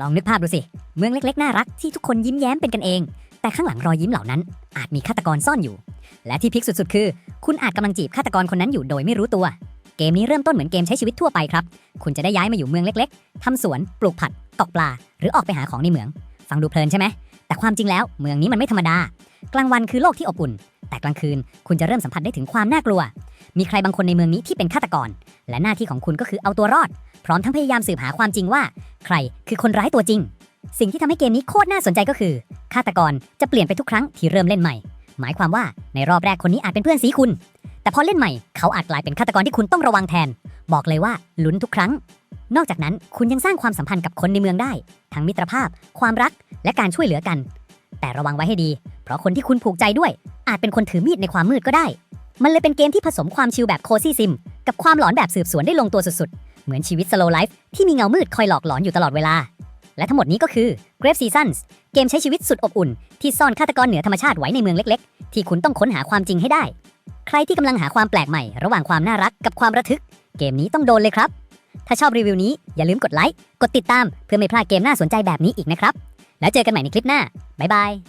ลองนึกภาพดูสิ เมืองเล็กๆ น่ารักที่ทุกคนยิ้มแย้มเป็นกันเอง แต่ข้างหลังรอยยิ้มเหล่านั้น อาจมีฆาตกรซ่อนอยู่ และที่พลิกสุดๆ คือ คุณอาจกำลังจีบฆาตกรคนนั้นอยู่โดยไม่รู้ตัว เกมนี้เริ่มต้นเหมือนเกมใช้ชีวิตทั่วไปครับ คุณจะได้ย้ายมาอยู่เมืองเล็กๆทำสวน ปลูกผักตกปลา หรือออกไปหาของในเมือง ฟังดูเพลินใช่ไหมแต่ความจริงแล้วเมืองนี้มันไม่ธรรมดากลางวันคือโลกที่อบอุ่น แต่กลางคืน คุณจะเริ่มสัมผัสได้ถึงความน่ากลัว มีใครบางคนในเมืองนี้ที่เป็นฆาตกร และหน้าที่ของคุณก็คือเอาตัวรอด พร้อมทั้งพยายามสืบหาความจริงว่า ใครคือคนร้ายตัวจริง สิ่งที่ทำให้เกมนี้โคตรน่าสนใจก็คือฆาตกรจะเปลี่ยนไปทุกครั้งที่เริ่มเล่นใหม่ หมายความว่าในรอบแรกคนนี้อาจเป็นเพื่อนสีคุณ แต่พอเล่นใหม่เขาอาจกลายเป็นฆาตกรที่คุณต้องระวังแทน บอกเลยว่าลุ้นทุกครั้ง นอกจากนั้นคุณยังสร้างความสัมพันธ์กับคนในเมืองได้ ทั้งมิตรภาพ ความรัก และการช่วยเหลือกัน แต่ระวังไว้ให้ดี เพราะคนที่คุณผูกใจด้วย อาจเป็นคนถือมีดในความมืดก็ได้ มันเลยเป็นเกมที่ผสมความชิลแบบโคซี่ซิม กับความหลอนแบบสืบสวนได้ลงตัวสุดๆ เหมือนชีวิต slow life ที่มีเงามืดคอยหลอกหลอนอยู่ตลอดเวลา และทั้งหมดนี้ก็คือ Grave Seasons เกมใช้ชีวิตสุดอบอุ่น ที่ซ่อนฆาตกรเหนือธรรมชาติไว้ในเมืองเล็ก ๆ ที่คุณต้องค้นหาความจริงให้ได้ ใครที่กำลังหาความแปลกใหม่ระหว่างความน่ารักกับความระทึก เกมนี้ต้องโดนเลยครับ ถ้าชอบรีวิวนี้อย่าลืมกดไลค์กดติดตามเพื่อไม่พลาดเกมน่าสนใจแบบนี้อีกนะครับแล้วเจอกันใหม่ในคลิปหน้าบ๊ายบาย